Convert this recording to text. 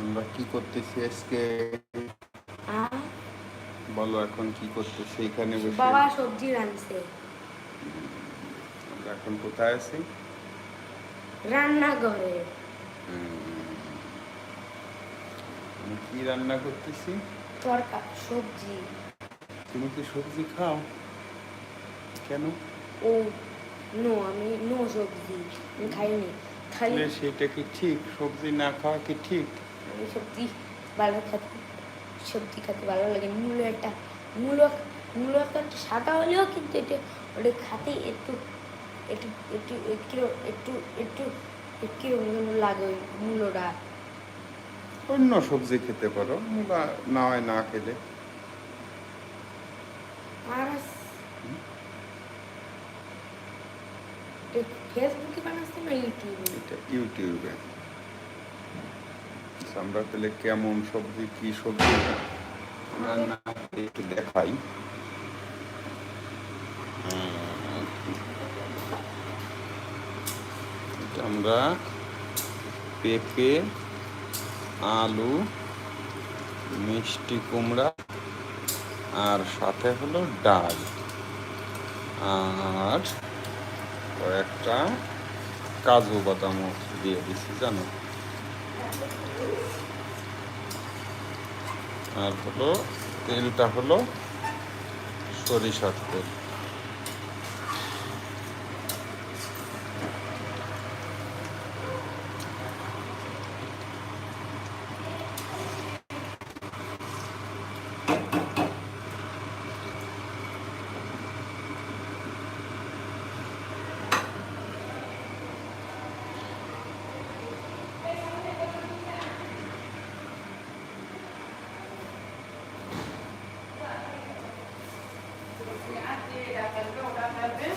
আমরা কি করতেছি আজকে? বলো এখন কি করতেছি? এখানে বসে। বাবা সবজি রাঁধছে। আমরা এখন কোথায় আছি? রান্নাঘরে। কি রান্না করতেছি? তরকা সবজি। তুমি কি সবজি খাও? কেন? ও নো আমি নো সবজি। আমি খাইনি। সেটা কি ঠিক? সবজি না খাওয়া কি ঠিক? আমি সবজি ভালো খেতে। সবজি খেতে ভালো লাগে। মূলো একটা মূলো মূলো একটা সাদা হলেও কিন্তু এটা ওটা খাতে একটু একটু একটু একটু একটু একটু যেন লাগে ওই মূলোটা। অন্য সবজি খেতে পারো মূলা না হয় না খেলে। আর ফেসবুকে বানাচ্ছে না ইউটিউবে এটা ইউটিউবে আমরা তাহলে কেমন সবজি, কি সবজি রান্না একটু দেখাই। আমরা পেঁপে, আলু, মিষ্টি কুমড়া, আর সাথে হলো ডাল। আর কয়েকটা কাজু বাদামও দিয়ে দিচ্ছি জানো? আর হলো তেলটা হলো সরিষার তেল। يعدي لا قلبه ولا قلبه.